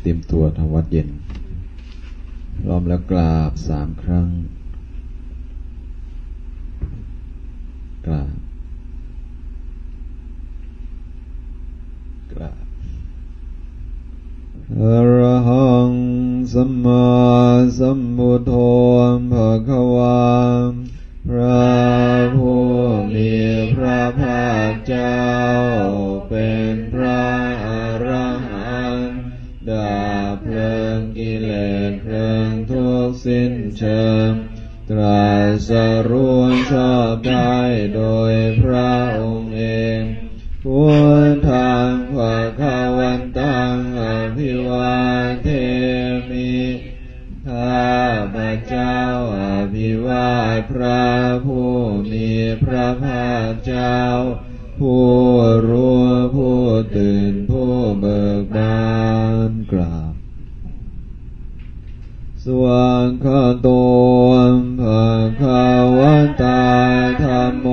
เตรียมตัวทำวัดเย็นล้อมแล้วกราบสามครั้ง กราบ กราบอรหังสัมมาสัมพุทโธภะคะวาพระผู้มีพระภาคเจ้าเป็นพระอรหันต ดับเพลิงกิเลสเพลิงทุกข์สิ้นเชิงตรัสรู้ชอบได้โดยพระองค์เองพุทธังภะคะวันตังอภิวาเทมิข้าพระเจ้าอภิวาทพระผู้มีพระภาคเจ้า ผู้รู้ผู้ตื่นผู้เบิกบานกราบสวังคาโตภะคะวันตาธรรมโม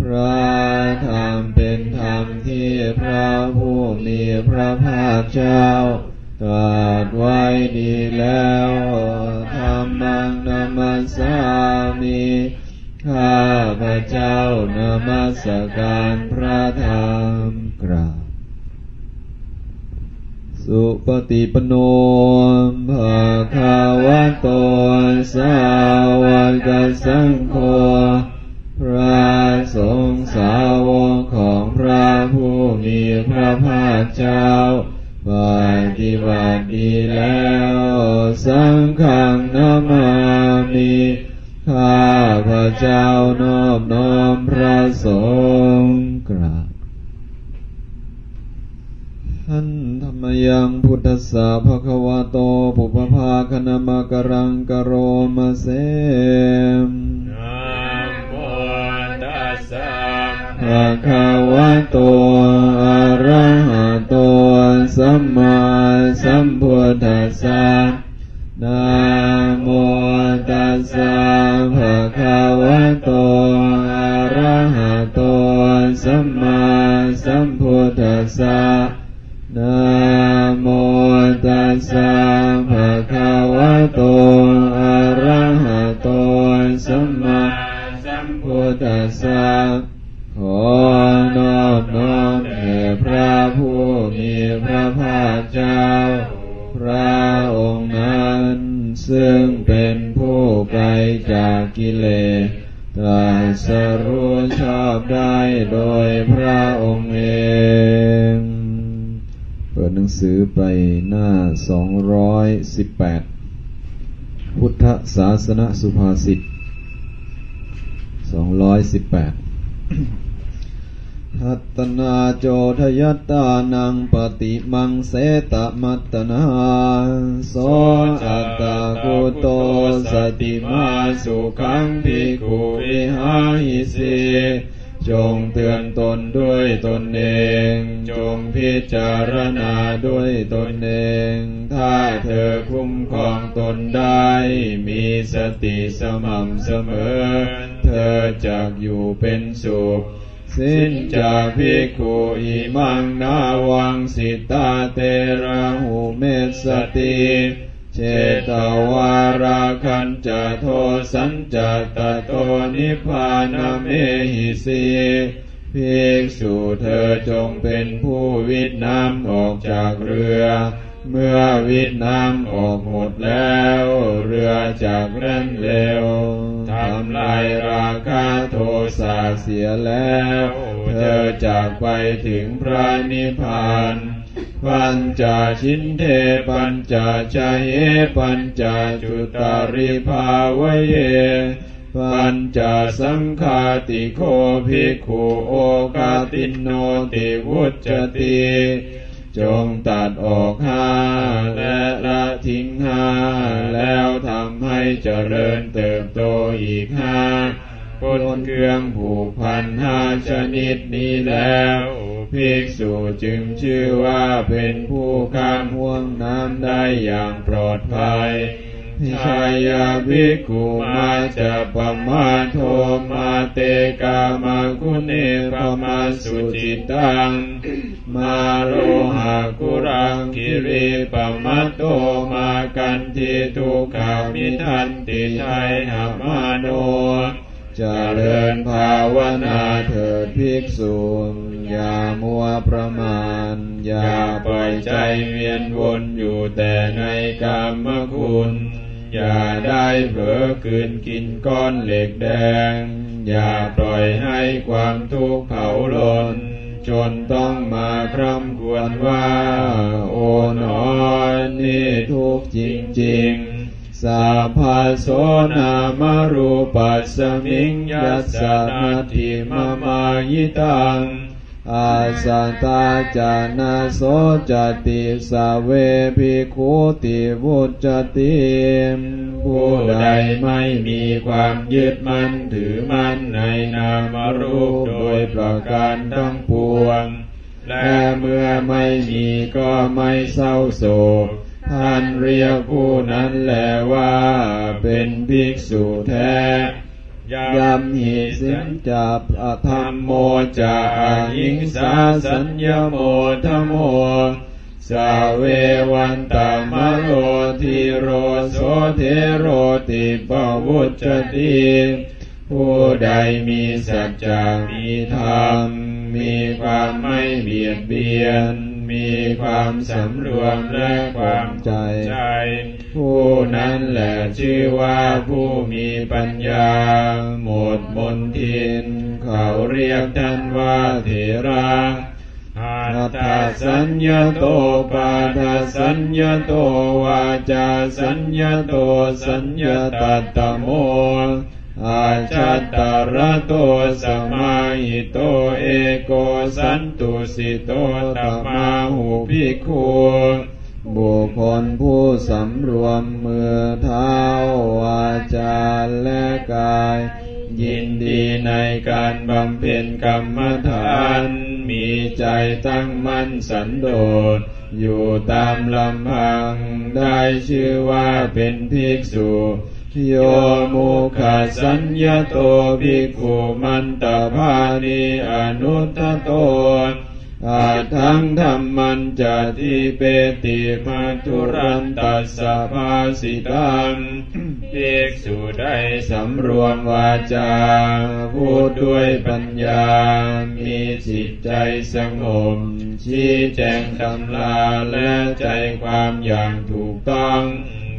พระธรรมเป็นธรรมที่พระผู้มีพระภาคเจ้าตรัสไว้ดีแล้วธรรมังนามัสสามิ ข้าพระเจ้านมัสการพระธรรมกราบสุปฏิปโนภะคะวะโตสาวกสังโฆพระสงฆ์สาวกของพระผู้มีพระภาคเจ้าปฏิบัติดีแล้ว สังฆังนามามิ เจ้านอบน้อมพระสงฆ์กราบท่านธรรมยังพุทธสสะภควะโตปุปภาคณมกรังกโรมาเสมนะโมตัสสะภะคะวะโตอะระหะโตสัมมาสัมพุทธัสสะ นะโมตัสสะภะคะวะโตอะระหะโตสัมมาสัมพุทธัสสะนะโมตัสสะภะคะวะโตอะระหะโตสัมมาสัมพุทธัสสะขอนอบน้อม สือไปหน้า 218 พุทธศาสนสุภาษิต 218 ทัตนาโจทยัตตานังปฏิมังเสตมัตนาโสอัตตากุโตสติมาสุขังภิกขุวิหาหิสี จงเตือนตนด้วยตนเอง จงพิจารณาด้วยตนเอง ถ้าเธอคุ้มครองตนได้ มีสติสม่ำเสมอ เธอจะอยู่เป็นสุขสิ้นจากภิกขุอิมังนาวังสิตาเตระหูเมสสติ เจตวาราคันจะโทสันจะตะโตนิพพานเมหิสีภิกษุเธอจงเป็นผู้วิทน้ำออกจากเรือ เมื่อวิทน้ำออกหมดแล้ว เรือจากเร่นเร็วทำลายราคาโทสะเสียแล้ว เธอจากไปถึงพระนิพพาน ปัญจชินเทปัญจชยเยปัญจจุตาริภาวเย ปัญจสังฆาติโคภิกขุโอกาตินโนติวุจติจงตัดออกห้าและละทิ้งห้าแล้วทำให้เจริญเติบโตอีกห้าพ้นเครื่องผูกพันห้าชนิดนี้แล้ว ภิกษุจึงชื่อว่าเป็นผู้ข้ามห่วงน้ำได้อย่างปลอดภัยชายาภิกขุมาจะปมาโทมาเตกามาคุเนปมาสุจิตัง มาโลหะกุรังคิริปมัตโตมากันทิทุกขามิทันติชัยหามาโน จเริญภาวนาเถิดภิกษุอย่ามัวประมาณ อย่าปล่อยใจเวียนวนอยู่แต่ในกามคุณ อย่าได้เผลอคืนกินก้อนเหล็กแดง อย่าปล่อยให้ความทุกข์เผาลน จนต้องมาคร่ำควรว่า โอ๋หนอนนี่ทุกข์จริงๆ สัพพโสนามารูปัสมิงยัสสนาทิมมายิตังอาสัตตาจานาโสจติสเวภิกขุติวุจติผู้ใดไม่มีความยึดมั่นถือมั่นในนามรูปโดยประการทั้งปวง และเมื่อไม่มีก็ไม่เศร้าโศก ท่านเรียกผู้นั้นแหละว่า เป็นภิกษุแท้ยำหิสินจับอธรรมโมจาหิงสาสัญญโมธโมสาเววันตามโรทิโรโสเทโรติปวุจติผู้ใดมีสัจจะมีธรรม มีความไม่เบียดเบียน มีความสำรวมและความใจ ผู้นั้นแหละชื่อว่าผู้มีปัญญา หมดมนทิน เขาเรียกท่านว่าเถระหัตถสัญญโตปาทสัญญโตวาจาสัญญโตสัญญตัตตโม อาชัตตระโตสมาหิโตเอโกสันตุสิโตตมาหูภิกขุบุคคลผู้สำรวมมือเท้าวาจาและกาย ยินดีในการบำเพ็ญกรรมฐาน มีใจตั้งมั่นสันโดษ อยู่ตามลำพัง ได้ชื่อว่าเป็นภิกษุ โยมุขสัญญโตภิกขุมันตภานิอนุตโตอาทังธรรมันจะทิเปติมาทุรันตัสสะภาสิตังภิกษุได้สำรวมวาจา พูดด้วยปัญญา มีจิตใจสงบ ชี้แจงตำลาและใจความอย่างถูกต้อง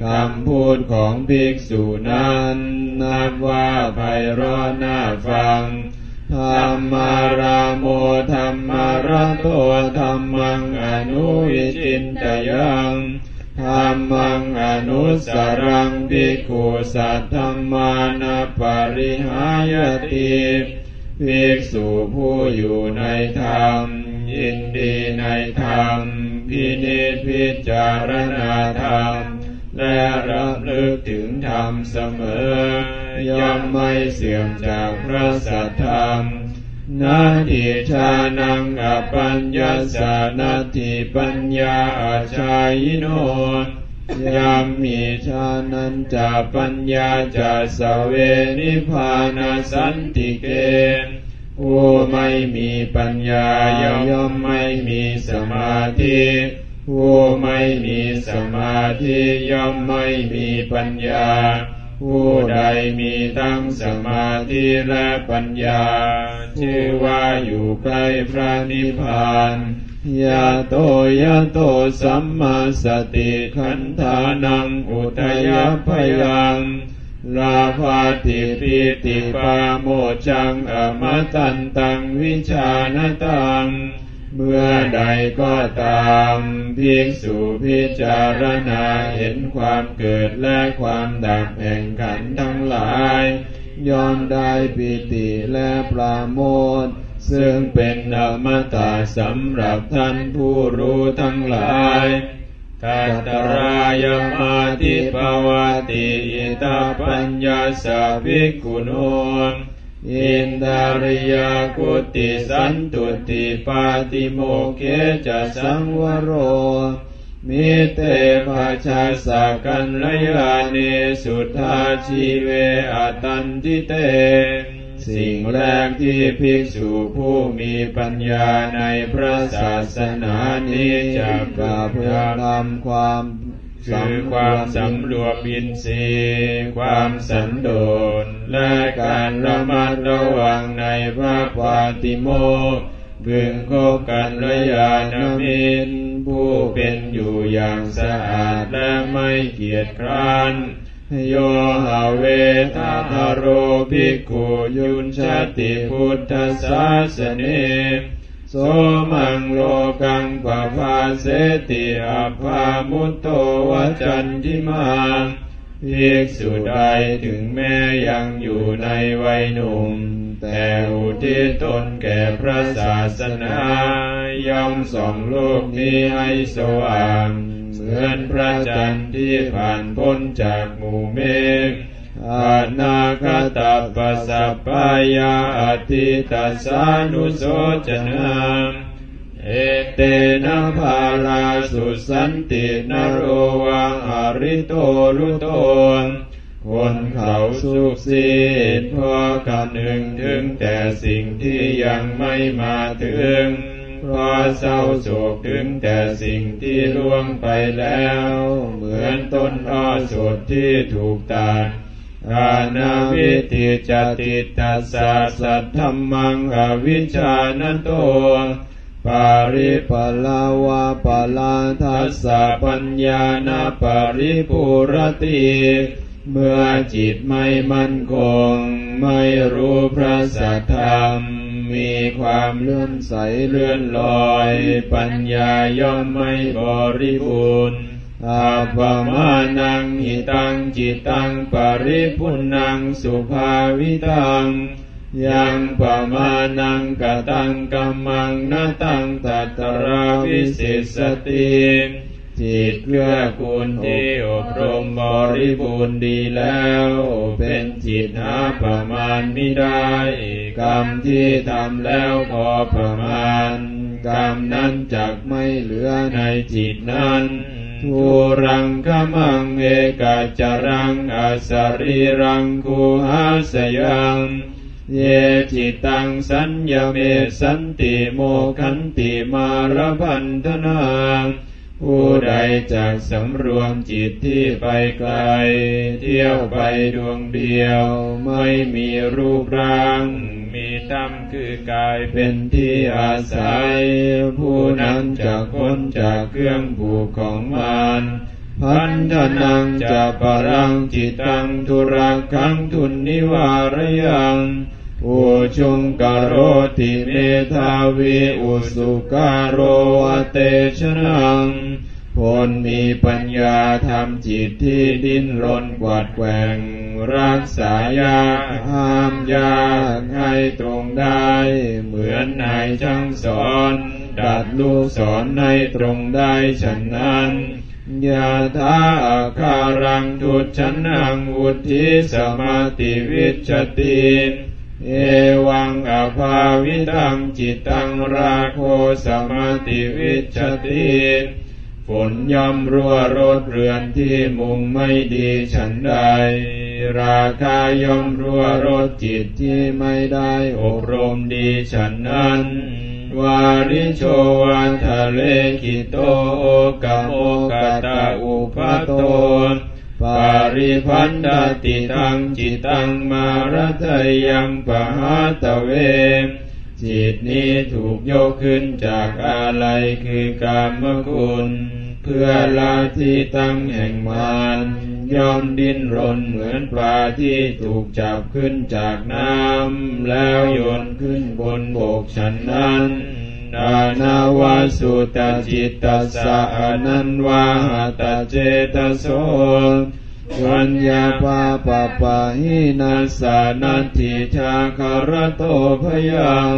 คำพูดของภิกษุนั้นนับว่าไพเราะน่าฟังธรรมาราโมธรรมาระโตธรรมังอนุวิจินตยังธรรมังอนุสรังภิกขุสัทธรรมานาปริหายติภิกษุผู้อยู่ในธรรม ยินดีในธรรม พินิจพิจารณาธรรม และระลึกถึงธรรมเสมอย่อมไม่เสื่อมจากพระสัทธรรมนาทิชานังอปัญญาสานาทิปัญญาอาชายโนยามมีชานันจะปัญญาจะสเวนิพานาสันติเกณผู้ไม่มีปัญญาย่อมไม่มีสมาธิ ผู้ไม่มีสมาธิย่อมไม่มีปัญญา ผู้ใดมีทั้งสมาธิและปัญญา ชื่อว่าอยู่ใกล้พระนิพพานยะโตยะโตสัมมาสติขันธานังอุทยพยัง ลาภาติปิติปาโมจังอมตันตังวิชานตัง เมื่อใดก็ตามภิกษุพิจารณาเห็นความเกิดและความดับแห่งขันทั้งหลายยอมได้ปิติและปราโมทซึ่งเป็นอมตะสำหรับท่านผู้รู้ทั้งหลายกัตตรายมาติภวติอิตาปัญญาสาภิกขุโน อินทาริยากุติสันตุติปาติโมเขจะสังวโร มิเตภาชาสกันลยาเนสุทธาชีเวอตันติเต สิ่งแรกที่ภิกษุผู้มีปัญญาในพระศาสนานี้จะกล่าวเพื่อทำความ คือความสำรวมอินทรีย์ความสันโดษและการระมัดระวังในพระปาติโมกพึงคบกันระยาณมิตรผู้เป็นอยู่อย่างสะอาดและไม่เกียจคร้านโยหาเวทาทโรภิกขุยุนชาติพุทธศาสเน โสมังโลกังปะภาเสติอาภามุตโตวจันทิมาภิกษุใดถึงแม้ยังอยู่ในวัยหนุ่ม แต่อุทิศตนแก่พระศาสนาย่อมส่องโลกนี้ให้สว่าง เหมือนพระจันทร์ที่ผ่านพ้นจากหมู่เมฆ อานาคตปัสสะปายาอธิตัสานุโสจนาเอเตนะภาลาสุสันตินโรวังอริโตรุโตคนเขาสุขสิทธิ์พอคำนึงถึงแต่สิ่งที่ยังไม่มาถึงเพราะเศร้าโศกถึงแต่สิ่งที่ล่วงไปแล้ว เหมือนต้นอ้อสดที่ถูกตัด อานาวิติจติตัสสะสัทธรรมังอวิชานโตปาริปลาวาปลาทัสสะปัญญานาริปุรติเมื่อจิตไม่มั่นคง ไม่รู้พระสัทธรรม มีความเลื่อมใสเลื่อนลอย ปัญญาย่อมไม่บริบูรณ์ อาปมานังหิตังจิตังปริพุนังสุภาวิตังยังปมานังกตังกัมมังนาตังตัตตราวิสิสสติจิตเพื่อคุณที่อบรมบริบูรณ์ดีแล้ว เป็นจิตหาประมาณไม่ได้กรรมที่ทำแล้วพอประมาณกรรมนั้นจักไม่เหลือในจิตนั้น ทูรังขมังเอกาจารังอาสรีรังคูหาสยังเยจิตังสัญญเมสันติโมคันติมารพันธนาผู้ใดจากสำรวมจิตที่ไปไกล เที่ยวไปดวงเดียว ไม่มีรูปร่าง มีธรรมคือกายเป็นที่อาศัย ผู้นั้นจะพ้นจากเครื่องผูกของมารพันธนังจะปรังจิตตังทุรักขังทุนนิวารยังผู้ชงกโรติเมธาวิอุสุการโรอเตชนังผลมีปัญญาทำจิตที่ดิ้นรนกวาดแกว่ง รักษายาห้ามยาให้ตรงได้ เหมือนนายช่างสอนดัดลูกสอนให้ตรงได้ฉันนั้นยาทาอาคารังทุชันนังวุธิสมาติวิชติเอวังอภาวิตังจิตังราโคสมาติวิชติ ฝนย่อมรั่วรดเรือนที่มุงไม่ดีฉันใด ราคาย่อมรั่วรดจิตที่ไม่ได้อบรมดีฉันนั้นวาริโชวัทะเลกิโตโอกะโมกะตะอุปโตนปาริพันธติทังจิตังมารทยังปะหาตะเวจิตนี้ถูกยกขึ้นจากอะไรคือกามคุณ พื่อละที่ตั้งแห่งมารย่อมดิ้นรนเหมือนปลาที่ถูกจับขึ้นจากน้ำแล้วโยนขึ้นบนบกฉันนั้นดานาวาสุตจิตตสะอนันวาหตเจตโสวัญญาปาปะปะหินาสานัตถิชาคารโตพยัง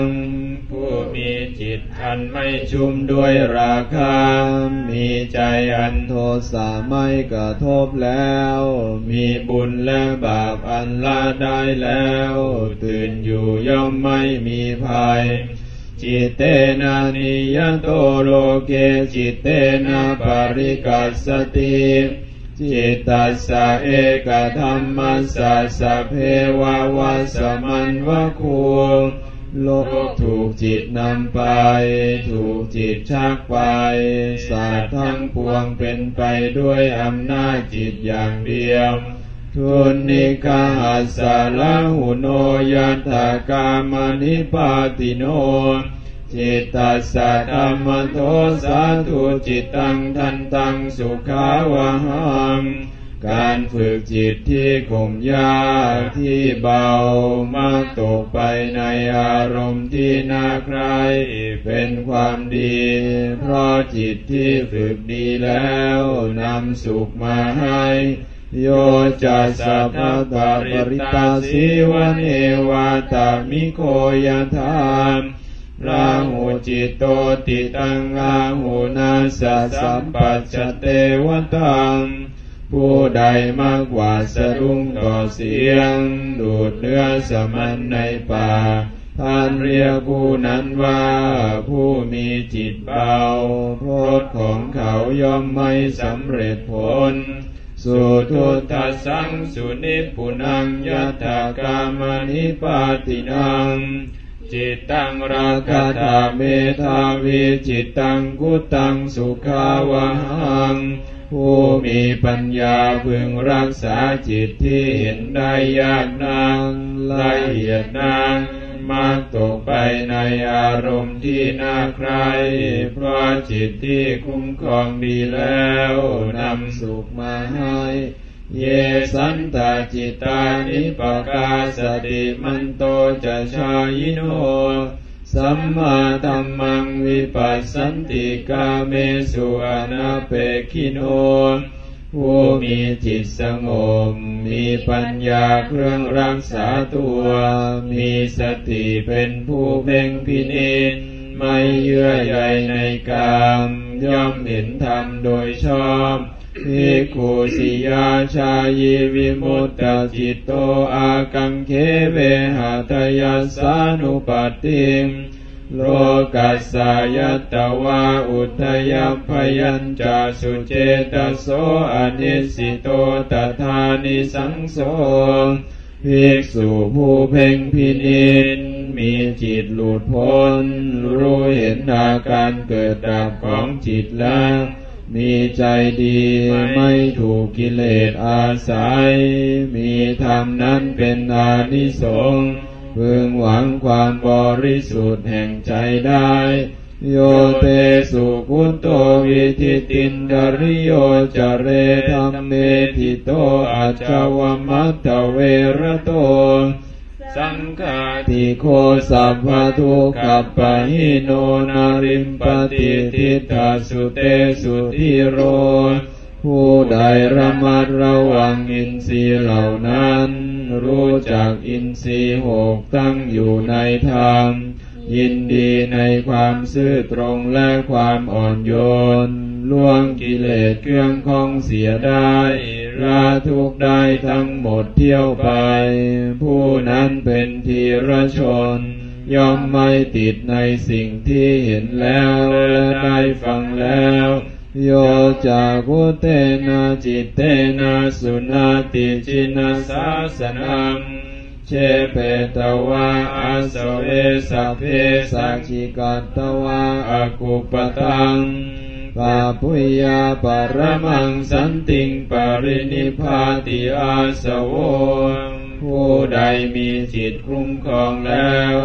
ผู้มีจิตอันไม่ชุมด้วยราคะ มีใจอันโทสะไม่กระทบแล้ว มีบุญและบาปอันละได้แล้ว ตื่นอยู่ย่อมไม่มีภัย จิตเตนะนิยโตโลเกจิตเตนะปริกัสติจิตตัสสะเอกธรรมัสสะสะเพวะวัสสมันวะคู โลกถูกจิตนำไป ถูกจิตชักไป ศาสตร์ทั้งปวงเป็นไปด้วยอำนาจจิตอย่างเดียว ทุนนิกาหัสสะละหุโนยัตถกามนิปาติโนจิตตัสสะธรรมโทสาธุจิตตังทันตังสุขาวะหัง การฝึกจิตที่ข่มยากที่เบามักตกไปในอารมณ์ที่น่าใครเป็นความดี เพราะจิตที่ฝึกดีแล้วนำสุขมาให้โยจัสสะภะตาปริตาสิวันเอวาตามิโคยธามราหูจิตโตติตังอาหูนาสะสัมปัจจเตวตัง ผู้ใดมากกว่าสะดุ้งต่อเสียง ดูดเนื้อสมันในป่า ท่านเรียกผู้นั้นว่าผู้มีจิตเบาโพธของเขาย่อมไม่สำเร็จผล สุทุตัสสังสุนิปุนังยัตถกามนิปาตินังจิตตังราคะตาเมธาวิจิตตังกุตังสุขาวหัง ผู้มีปัญญาพึงรักษาจิตที่เห็นได้ยากนางละเอียดนางมากตกไปในอารมณ์ที่น่าใคร เพราะจิตที่คุ้มครองดีแล้วนำสุขมาให้ เยสันตาจิตานิปกาสติมันโตจะชายโน สัมมาธัมมังวิปัสสันติกาเมสุอนาเปคิโนผู้มีจิตสงบ มีปัญญาเครื่องรักษาตัว มีสติเป็นผู้เพ่งพินิจไม่เยื่อใยในกามย่อมเห็นธรรมโดยชอบ ภิกขุสิยาชายีวิมุตตจิตโตอากังเคเวหาทยัสานุปัตติงโลกัสสายตวาอุทยพยัญจาสุเจตโสอนิสิโตตถานิสังโสภิกษุผู้เพ่งพินิจมีจิตหลุดพ้น รู้เห็นอาการเกิดดับของจิตแล้ว มีใจดีไม่ถูกกิเลสอาศัย มีธรรมนั้นเป็นอานิสงส์พึงหวังความบริสุทธิ์แห่งใจได้ โยเตสุกุโตวิธิตินดาริโยจเรธรรมเมทิโตอาจาวมัตตเวระโต สังฆาติโคสัพพทุกขปะหิโนนาริมปฏิทิตาสุเตสุทิโร ผู้ใดระมัดระวังอินทรีย์เหล่านั้น รู้จักอินทรีย์หกตั้งอยู่ในธรรม ยินดีในความซื่อตรงและความอ่อนโยน ล่วงกิเลสเครื่องคองเสียได้ ราทุกได้ทั้งหมดเที่ยวไป ผู้นั้นเป็นทีรชน ย่อมไม่ติดในสิ่งที่เห็นแล้วและได้ฟังแล้วโยจากุเตนะจิตเตนะสุนาติจินาสาสนังเชเปตวะอาสเวสัพเพสัจจิกัตตวะอากุปตัง ปาปุยยาปรมังสันติงปรินิพาติอาสโวผู้ใดมีจิตคุ้มครองแล้ว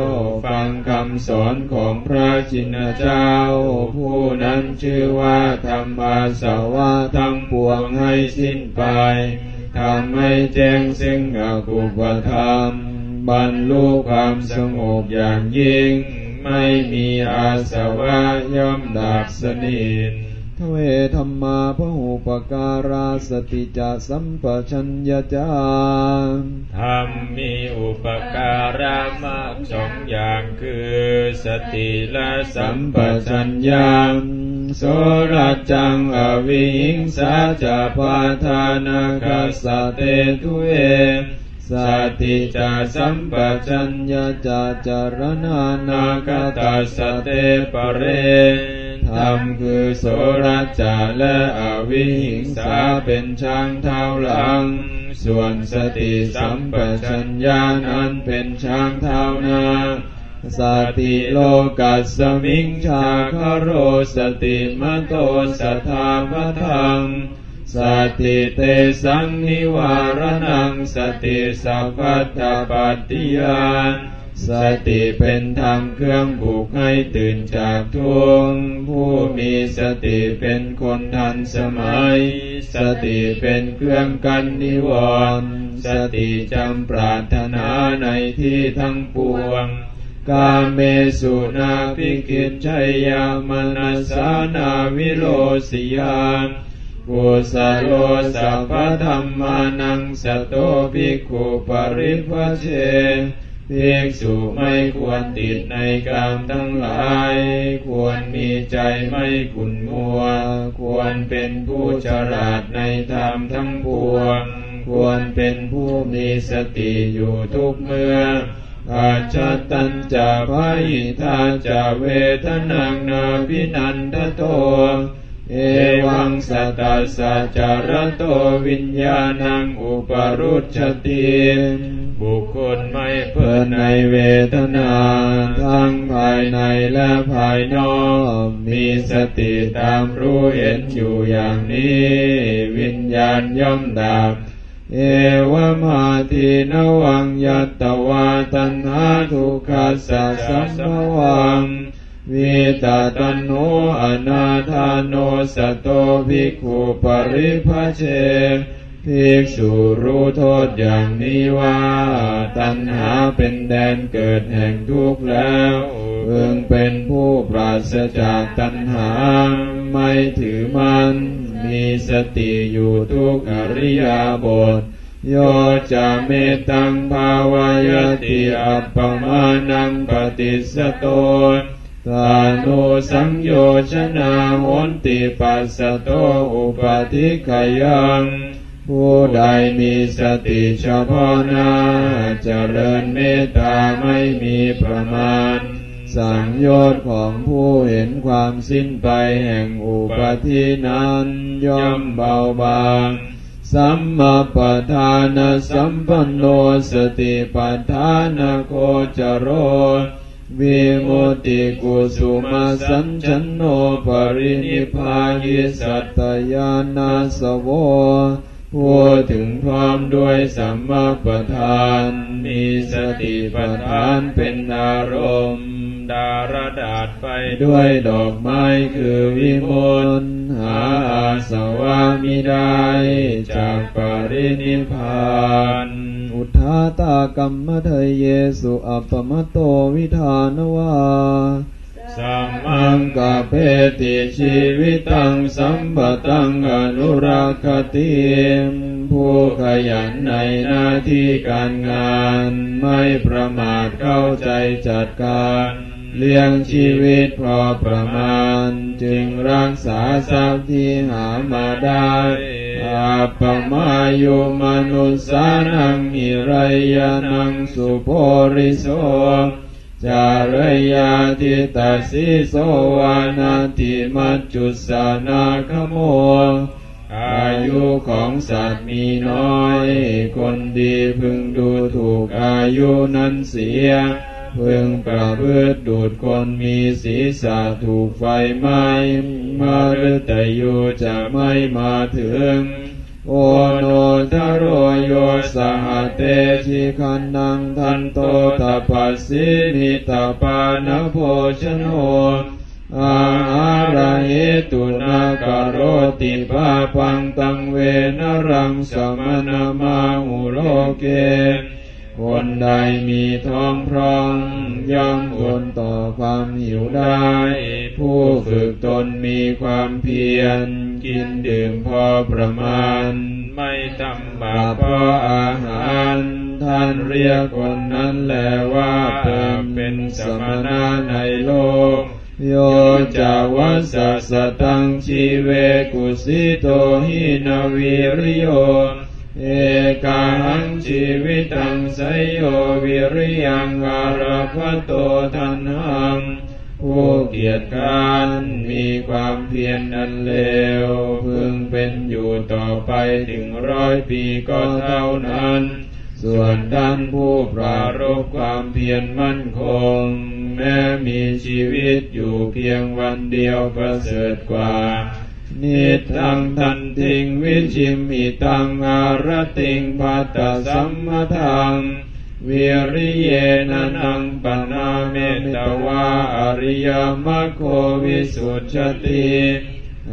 ฟังคำสอนของพระชินเจ้า ผู้นั้นชื่อว่าธรรมาสวะทั้งปวงให้สิ้นไปทำให้แจ้งซึ่งอกุปธรรม บรรลุความสงบอย่างยิ่ง ไม่มีอาสวะย่อมดับสนิท ทเวธรรมาพหูปการาสติจะสัมปชัญญะจาธรรมมีอุปการะมากสองอย่างคือสติและสัมปชัญญะโสรจังอวิหิงสาจะปาทานาคาสเตทุเอสติจาสัมปชัญญะจาจารณานาคตัสเตปะเร ธรรมคือโสรัจจะและอวิหิงสาเป็นช้างเท้าหลัง ส่วนสติสัมปชัญญะนั้นเป็นช้างเท้าหน้าสติโลกัสสมิงชาคโรสติมโตสธาพทังสติเตสังนิวารนังสติสัพพัตปัตติยาน สติเป็นธรรมเครื่องบุกให้ตื่นจากทุกข์ผู้มีสติเป็นคนทันสมัย สติเป็นเครื่องกันนิวรณ์สติจำปรารถนาในที่ทั้งปวงกาเมสุนาภิกิจชัยยามนัสานาวิโรสิยานกุสโลสัพพธรรมานังสโตภิกขุปริภเช ภิกษุไม่ควรติดในกามทั้งหลาย ควรมีใจไม่ขุ่นมัว ควรเป็นผู้ฉลาดในธรรมทั้งปวง ควรเป็นผู้มีสติอยู่ทุกเมื่ออาชตัญจะพายิทาจะเวทนังนาวินันทโต เอวังสตัสสะจารโตวิญญาณังอุปรุชติ บุคคลไม่เพลินในเวทนา ทั้งภายในและภายนอก มีสติตามรู้เห็นอยู่อย่างนี้ วิญญาณย่อมดับ เอวมาทีนวังยัตตวาตันหาทุกขัสสะสัมภวังวิตาตันโนอนาธานโนสตโตภิกขุปริภเช ภิกษุรู้โทษอย่างนี้ว่า ตัณหาเป็นแดนเกิดแห่งทุกข์แล้วพึงเป็นผู้ปราศจากตัณหา ไม่ถือมัน มีสติอยู่ทุกอริยาบทโยจะเมตังภาวยติอัปปมานังปฏิสโตตานุสังโยชนาโหนติปัสสโตอุปาทิขยัง ผู้ใดมีสติเฉพาะหน้าเจริญเมตตาไม่มีประมาณ สังโยชน์ของผู้เห็นความสิ้นไปแห่งอุปาทินั้นย่อมเบาบางสัมมาปทานสัมปันโนสติปัฏฐานโคจโรวิมุติกุสุมาสัญชนโนปรินิพพายิสัตยานาสโว พูดถึงพร้อมด้วยสัมมาประธาน มีสติประธานเป็นอารมณ์ดารดาษไปด้วยดอกไม้คือวิมลหาอาสวะมิได้จากปรินิพานอุทาตากรรมเทยเยสุอัปปมโตวิธานวา สัมมังกะเพติชีวิตังสัมปตังอนุรักขติผู้ขยันในหน้าที่การงาน ไม่ประมาทเข้าใจจัดการเลี้ยงชีวิตพอประมาณ จึงรักษาทรัพย์ที่หามาได้อาปมายุมนุสานังอิไรยานังสุโพริโส จารยาทิตาสิโสวานาติมัจจุสานาคโม อายุของสัตว์มีน้อย คนดีพึงดูถูกอายุนั้นเสีย พึงประพฤติดูดคนมีศีรษะถูกไฟไหม้มาฤตยูจะไม่มาถึง โอโนทโรโยสหเตชิคันนังทันโตตปัสสิมิตาปานโภชโนอาหาระเหตุนาการโรติปาปังตังเวนรังสมนามาหุโลเก คนใดมีท้องพร้องย่อมอดต่อความหิวได้ ผู้ฝึกตนมีความเพียร กินดื่มพอประมาณ ไม่ทำบาปเพราะอาหาร ท่านเรียกคนนั้นแลว่าเป็นสมณะในโลกโยจาวัสสะตังชีเวกุสิโตหินาวิริโยเอกาหังชีวิตังไสยโยวิริยังอารพโตทันหัง ผู้เกียรติการมีความเพียรนันเลวพึงเป็นอยู่ต่อไปถึงร้อยปีก็เท่านั้น ส่วนท่านผู้ปรารบความเพียรมั่นคง แม้มีชีวิตอยู่เพียงวันเดียวประเสริฐกว่านิทังทันติงวิชิมิตังอารติงปัตตสัมมทัง วิริเยนะนังปนาเมตวาอริยมรรคโควิสุทธติ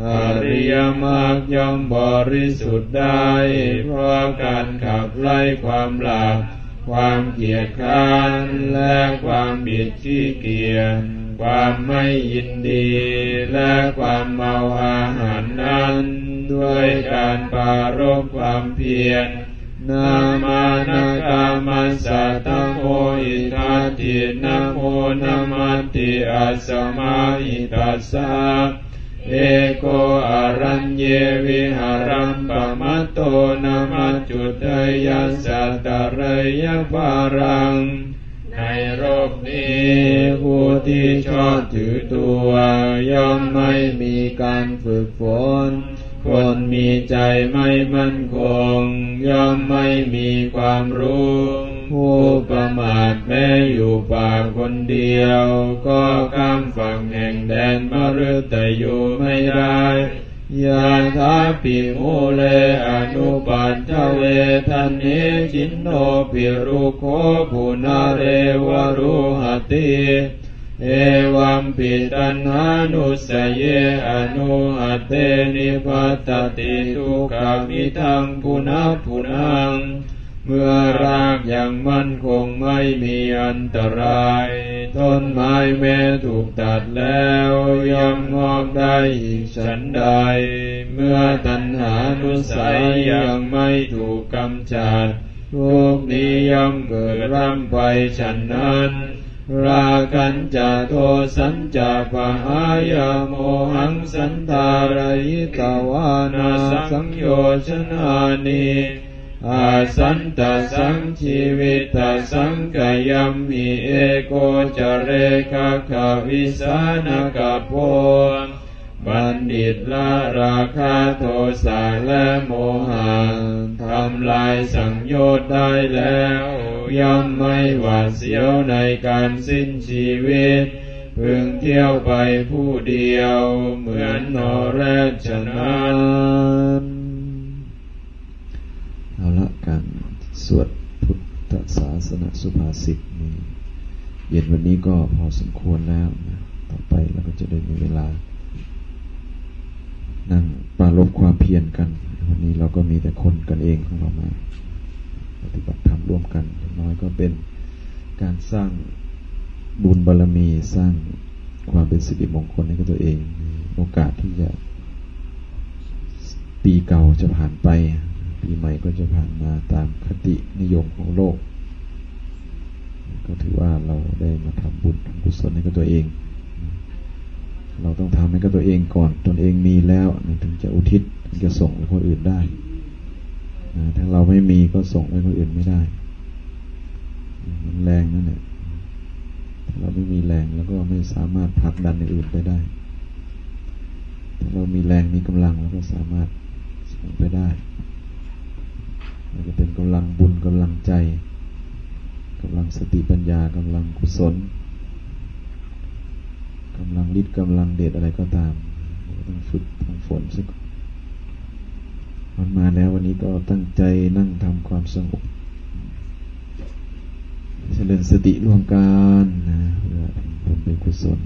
อริยมรรคย่อมบริสุทธิ์ได้เพราะการขับไล่ความหลับความเกียจคร้านและความบิดขี้เกียจความไม่ยินดี และความเมาอาหารนั้น ด้วยการปรารบความเพียร นามานาคามัสสะตะโมอิทัตตินะโมนามัติอัสมาหิตัสสะเอโกอรัญเยวิหารัมปะมัตโตนามัจุตยัสสะตะเรยปารัง ในโลกนี้ผู้ที่ชอบถือตัวย่อมไม่มีการฝึกฝน คนมีใจไม่มั่นคง ย่อมไม่มีความรู้ ผู้ประมาทแม้อยู่ป่าคนเดียว ก็ข้ามฝั่งแห่งแดนมฤตยูไม่ได้ยาทาปิโมเลอนุปัฏฐเวทันเนจินโนปิรุโคปุนาเรวรุหติ เอวัมปิตันหานุสเยอนุหัตเตนิพัตติทุกขมิทังปุนาปุนัง เมื่อรากอย่างมั่นคงไม่มีอันตราย ต้นไม้แม้ถูกตัดแล้วย่อมงอกได้อีกฉันใด เมื่อตัณหานุสัยยังไม่ถูกกำจัดทุกนี้ย่อมเกิดร่ำไปฉันนั้น รากันจะโทสันจะปะหายาโมหังสันตารยิตวานาสังโยชนานีอาสันตสังชีวิตสังกายัมมิเอโกจเรคาคาวิสานกโพบัณฑิตละราคาโทสะและโมหะทำลายสังโยชน์ได้แล้ว ย่อมไม่หวาดเสียวในการสิ้นชีวิต พึงเที่ยวไปผู้เดียวเหมือนนอแรกฉะนั้นเอาละการสวดพุทธศาสนสุภาษิตนี้เย็นวันนี้ก็พอสมควรแล้วนะต่อไปเราก็จะได้มีเวลา นั่งปรารบความเพียรกัน วันนี้เราก็มีแต่คนกันเองของเรามา ปฏิบัติธรรมร่วมกัน น้อยก็เป็นการสร้างบุญบารรมีสร้างความเป็นสิริมงคลให้กับตัวเอง โอกาสที่จะปีเก่าจะผ่านไป ปีใหม่ก็จะผ่านมาตามคตินิยมของโลก ก็ถือว่าเราได้มาทำบุญทำกุศลให้กับตัวเอง เราต้องทำให้กับตัวเองก่อนตนเองมีแล้วถึงจะอุทิศถึงจะส่งให้คนอื่นได้ถ้าเราไม่มีก็ส่งให้คนอื่นไม่ได้ มันแรงนั่นแหละถ้าเราไม่มีแรงแล้วก็ไม่สามารถผลักดันในอื่นไปได้ ถ้าเรามีแรงมีกำลังเราก็สามารถส่งไปได้มันจะเป็นกำลังบุญกำลังใจกำลังสติปัญญากำลังกุศลกำลังฤทธิ์กำลังเดชอะไรก็ตามต้องฝึกต้องฝนสักมันมาแล้ววันนี้ก็ตั้งใจนั่งทำความสงบ เจริญสติร่วมกันนะเพื่อเป็นกุศล